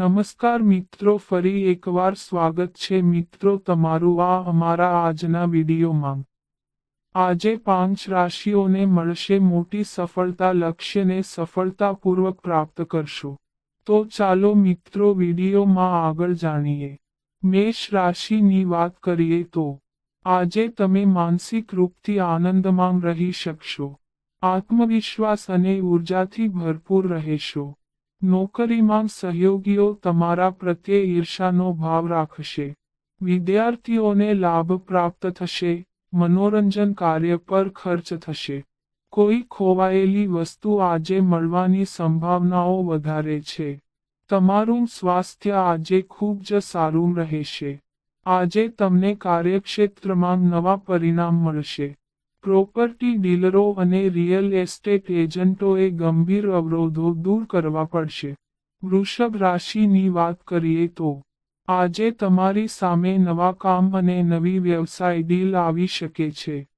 નમસ્કાર મિત્રો, ફરી એકવાર સ્વાગત છે મિત્રો તમારું આ અમારા આજના વિડીયોમાં. આજે પાંચ રાશિઓને મળશે મોટી સફળતા લક્ષ્યને સફળતાપૂર્વક પ્રાપ્ત કરશો. તો ચાલો મિત્રો વિડીયોમાં આગળ જાણીએ. મેષ રાશિની વાત કરીએ તો, આજે તમે માનસિક રૂપથી આનંદમાં રહી શકશો. આત્મવિશ્વાસ અને ઉર્જાથી ભરપૂર રહેશો. નોકરીમાં સહયોગીઓ તમારા પ્રત્યે ઈર્ષાનો ભાવ રાખશે. વિદ્યાર્થીઓને લાભ પ્રાપ્ત થશે, મનોરંજન કાર્ય પર ખર્ચ થશે. કોઈ ખોવાયેલી વસ્તુ આજે મળવાની સંભાવનાઓ વધારે છે. તમારું સ્વાસ્થ્ય આજે ખૂબ જ સારું રહેશે. આજે તમને કાર્યક્ષેત્રમાં નવા પરિણામ મળશે. પ્રોપર્ટી ડીલરો અને રિયલ એસ્ટેટ એજન્ટોએ ગંભીર અવરોધો દૂર કરવા પડશે. વૃષભ રાશિની વાત કરીએ તો, આજે તમારી સામે નવા કામ અને નવી વ્યવસાય ડીલ આવી શકે છે.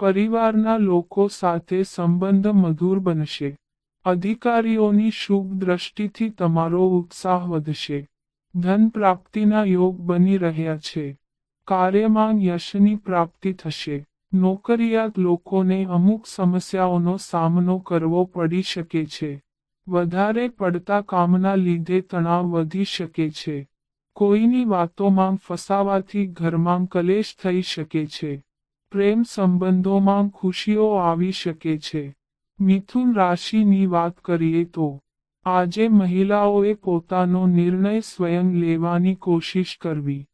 પરિવારના લોકો સાથે સંબંધ મધુર બનશે. અધિકારીઓની શુભ દ્રષ્ટિથી તમારો ઉત્સાહ વધશે. ધન પ્રાપ્તિના યોગ બની રહ્યા છે. કાર્યમાં યશની પ્રાપ્તિ થશે. નોકરિયાત લોકોને અમુક સમસ્યાઓનો સામનો કરવો પડી શકે છે. વધારે પડતા કામના લીધે તણાવ વધી શકે છે. કોઈની વાતોમાં ફસાવાથી ઘરમાં કલેશ થઈ શકે છે. પ્રેમ સંબંધોમાં ખુશીઓ આવી શકે છે. મિથુન રાશિની વાત કરીએ તો, આજે મહિલાઓએ પોતાનો નિર્ણય સ્વયં લેવાની કોશિશ કરવી.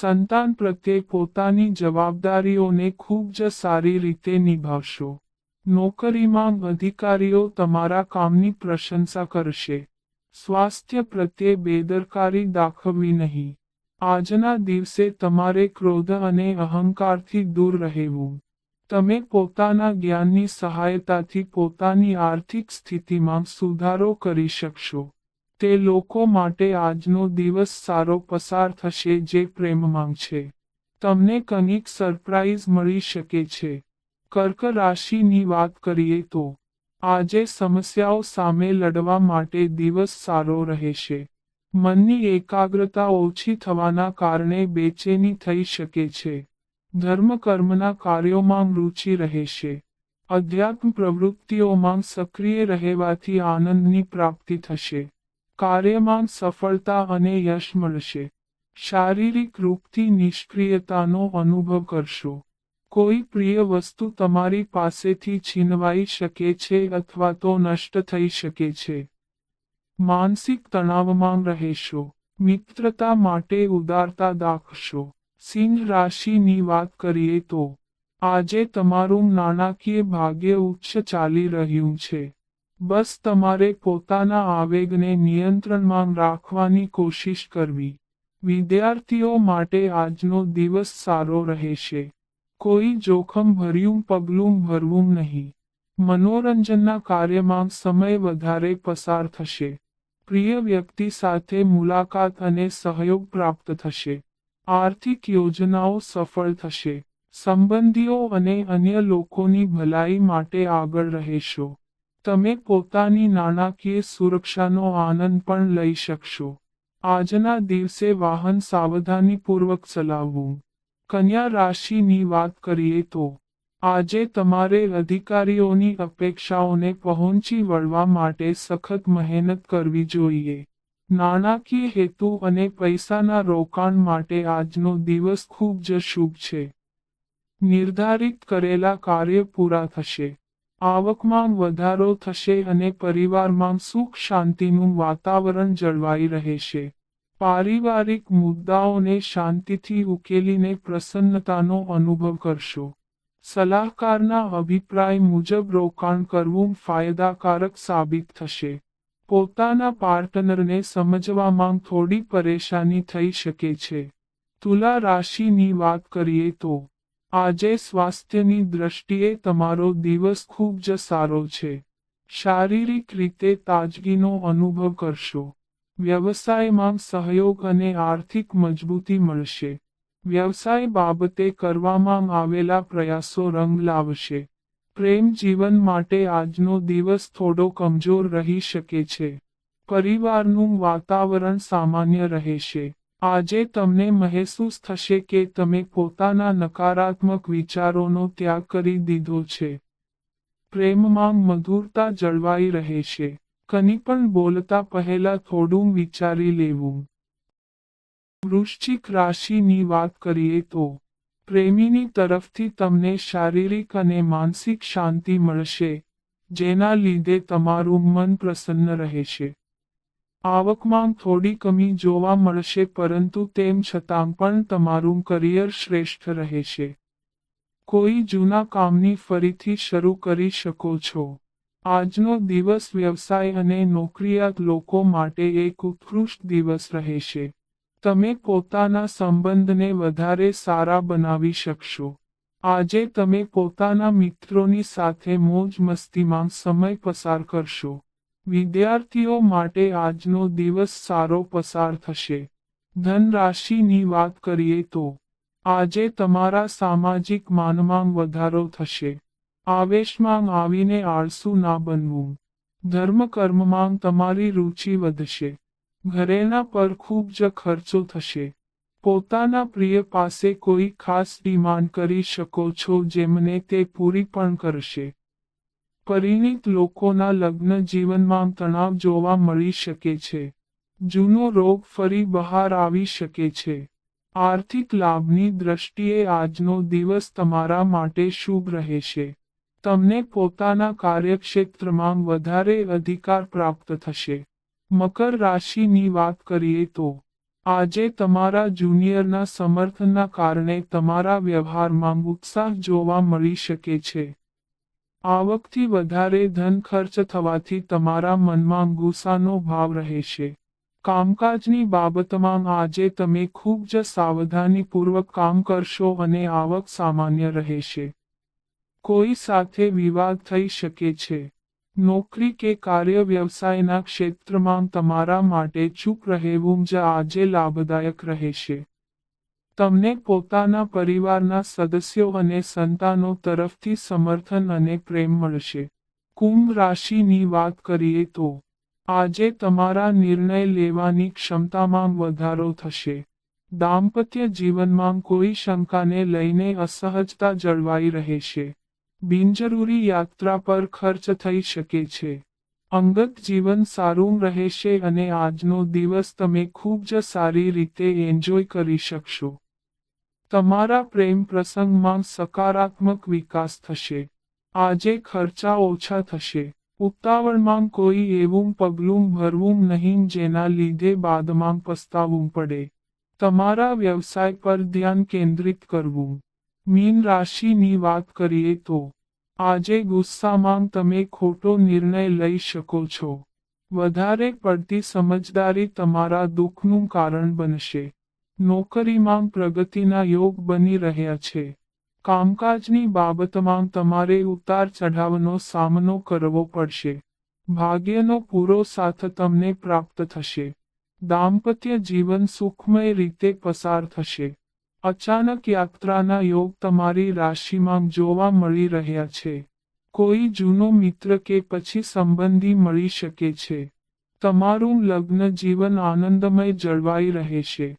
સંતાન પ્રત્યે પોતાની જવાબદારીઓને ખૂબ જ સારી રીતે નિભાવશો. નોકરીમાં અધિકારીઓ તમારા કામની પ્રશંસા કરશે. સ્વાસ્થ્ય પ્રત્યે બેદરકારી દાખવવી નહીં. આજના દિવસે તમારે ક્રોધ અને અહંકારથી દૂર રહેવું. તમે પોતાના જ્ઞાનની સહાયતાથી પોતાની આર્થિક સ્થિતિમાં સુધારો કરી શકશો. તે લોકો માટે આજનો દિવસ સારો પસાર થશે જે પ્રેમ છે. તમને કંઈક સરપ્રાઇઝ મળી શકે છે. કર્ક રાશિની વાત કરીએ તો, આજે સમસ્યાઓ સામે લડવા માટે દિવસ સારો રહેશે. મનની એકાગ્રતા ઓછી થવાના કારણે બેચેની થઈ શકે છે. ધર્મ કર્મના કાર્યોમાં રુચિ રહેશે. અધ્યાત્મ પ્રવૃત્તિઓમાં સક્રિય રહેવાથી આનંદની પ્રાપ્તિ થશે. કાર્યમાં સફળતા અને યશ મળશે. શારીરિક રૂપથી નિષ્ક્રિયતાનો અનુભવ કરશો. કોઈ પ્રિય વસ્તુ તમારી પાસેથી છીનવાઈ શકે છે અથવા તો નષ્ટ થઈ શકે છે. માનસિક તણાવમાં રહેશો. મિત્રતા માટે ઉદારતા દાખશો. સિંહ રાશિની વાત કરીએ તો, આજે તમારું નાણાકીય ભાગ્ય ઉચ્ચ ચાલી રહ્યું છે. બસ તમારે પોતાના આવેગને નિયંત્રણમાં રાખવાની કોશિશ કરવી. વિદ્યાર્થીઓ માટે આજનો દિવસ સારો રહેશે. કોઈ જોખમ ભર્યું પગલું ભરવું નહીં. મનોરંજનના કાર્યમાં સમય વધારે પસાર થશે. પ્રિય વ્યક્તિ સાથે મુલાકાત અને સહયોગ પ્રાપ્ત થશે. આર્થિક યોજનાઓ સફળ થશે. સંબંધીઓ અને અન્ય લોકોની ભલાઈ માટે આગળ રહેશો. તમે પોતાની નાણાકીય સુરક્ષાનો આનંદ પણ લઈ શકશો. આજના દિવસે વાહન સાવધાનીપૂર્વક ચલાવવું. કન્યા રાશિની વાત કરીએ તો, આજે તમારે અધિકારીઓની અપેક્ષાઓને પહોંચી વળવા માટે સખત મહેનત કરવી જોઈએ. નાણાકીય હેતુ અને પૈસાના રોકાણ માટે આજનો દિવસ ખૂબ જ શુભ છે. નિર્ધારિત કરેલા કાર્ય પૂરા થશે. આવકમાં વધારો થશે અને પરિવારમાં સુખ શાંતિનું વાતાવરણ જળવાઈ રહેશે. પારિવારિક મુદ્દાઓને શાંતિથી ઉકેલીને પ્રસન્નતાનો અનુભવ કરશો. સલાહકારના અભિપ્રાય મુજબ રોકાણ કરવું ફાયદાકારક સાબિત થશે. પોતાના પાર્ટનરને સમજવામાં થોડી પરેશાની થઈ શકે છે. તુલા રાશિની વાત કરીએ તો આજે સ્વાસ્થ્યની દ્રષ્ટિએ તમારો દિવસ ખૂબ જ સારો છે. શારીરિક રીતે તાજગીનો અનુભવ કરશો. વ્યવસાયમાં સહયોગ અને આર્થિક મજબૂતી મળશે. વ્યવસાય બાબતે કરવામાં આવેલા પ્રયાસો રંગ લાવશે. પ્રેમ જીવન માટે આજનો દિવસ થોડો કમજોર રહી શકે છે. પરિવારનું વાતાવરણ સામાન્ય રહેશે. આજે તમને મહેસૂસ થશે કે તમે પોતાના નકારાત્મક વિચારોનો ત્યાગ કરી દીધો છે. પ્રેમમાં મધુરતા જળવાઈ રહેશે કની પણ બોલતા પહેલા થોડું વિચારી લેવું. વૃશ્ચિક રાશિની વાત કરીએ તો, પ્રેમીની તરફથી તમને શારીરિક અને માનસિક શાંતિ મળશે, જેના લીધે તમારું મન પ્રસન્ન રહેશે. આવકમાં થોડી કમી જોવા મળશે, પરંતુ તેમ છતાં પણ તમારું કરિયર શ્રેષ્ઠ રહેશે. કોઈ જૂના કામની ફરીથી શરૂ કરી શકો છો. આજનો દિવસ વ્યવસાય અને નોકરિયાત લોકો માટે એક ઉત્કૃષ્ટ દિવસ રહેશે. તમે પોતાના સંબંધને વધારે સારા બનાવી શકશો. આજે તમે પોતાના મિત્રોની સાથે મોજ મસ્તીમાં સમય પસાર કરશો. વિદ્યાર્થીઓ માટે આજનો દિવસ સારો પસાર થશે. ધન રાશિની વાત કરીએ તો, આજે તમારા સામાજિક માનમાં વધારો થશે. આવેશમાં આવીને આળસુ ના બનવું. ધર્મકર્મમાં તમારી રુચિ વધશે. ઘરેના પર ખૂબ જ ખર્ચો થશે. પોતાના પ્રિય પાસે કોઈ ખાસ ડિમાન્ડ કરી શકો છો જેમને તે પૂરી પણ કરશે. પરિણીત લોકોના લગ્ન જીવનમાં તણાવ જોવા મળી શકે છે. જૂનો રોગ ફરી બહાર આવી શકે છે. આર્થિક લાભની દ્રષ્ટિએ આજનો દિવસ તમારા માટે શુભ રહેશે. તમને પોતાના કાર્યક્ષેત્રમાં વધારે અધિકાર પ્રાપ્ત થશે. મકર રાશિની વાત કરીએ તો, આજે તમારા જુનિયરના સમર્થનના કારણે તમારા વ્યવહારમાં ઉત્સાહ જોવા મળી શકે છે. આવકથી વધારે ધન ખર્ચ થવાથી તમારા મનમાં ગુસ્સાનો ભાવ રહેશે. કામકાજની બાબતમાં આજે તમે ખૂબ જ સાવધાનીપૂર્વક કામ કરશો અને આવક સામાન્ય રહેશે. કોઈ સાથે વિવાદ થઈ શકે છે. નોકરી કે કાર્ય વ્યવસાયના ક્ષેત્રમાં તમારા માટે ચૂપ રહેવું જ આજે લાભદાયક રહેશે. તમને પોતાના પરિવારના સદસ્યો અને સંતાનો તરફથી સમર્થન અને પ્રેમ મળશે. કુંભ રાશિની વાત કરીએ તો, આજે તમારા નિર્ણય લેવાની ક્ષમતામાં વધારો થશે. દાંપત્ય જીવનમાં કોઈ શંકાને લઈને અસહજતા જળવાઈ રહેશે. બિનજરૂરી યાત્રા પર ખર્ચ થઈ શકે છે. અંગત જીવન સારું રહેશે અને આજનો દિવસ તમે ખૂબ જ સારી રીતે એન્જોય કરી શકશો. તમારા પ્રેમ પ્રસંગમાં સકારાત્મક વિકાસ થશે. આજે ખર્ચા ઓછા થશે. ઉતાવળમાં કોઈ એવું પગલું ભરવું નહીં જેના લીધે બાદમાં પસ્તાવવું પડે. તમારા વ્યવસાય પર ધ્યાન કેન્દ્રિત કરવું. મીન રાશિની વાત કરીએ તો, આજે ગુસ્સામાં તમે ખોટો નિર્ણય લઈ શકો છો. વધારે પડતી સમજદારી તમારા દુઃખનું કારણ બનશે. નોકરીમાં પ્રગતિના યોગ બની રહ્યા છે. કામકાજની બાબતમાં તમારે ઉતાર ચઢાવનો સામનો કરવો પડશે. ભાગ્યનો પૂરો સાથ તમને પ્રાપ્ત થશે. દાંપત્ય જીવન સુખમય રીતે પસાર થશે. અચાનક યાત્રાના યોગ તમારી રાશિમાં જોવા મળી રહ્યા છે. કોઈ જૂનો મિત્ર કે પછી સંબંધી મળી શકે છે. તમારું લગ્ન જીવન આનંદમય જળવાઈ રહેશે.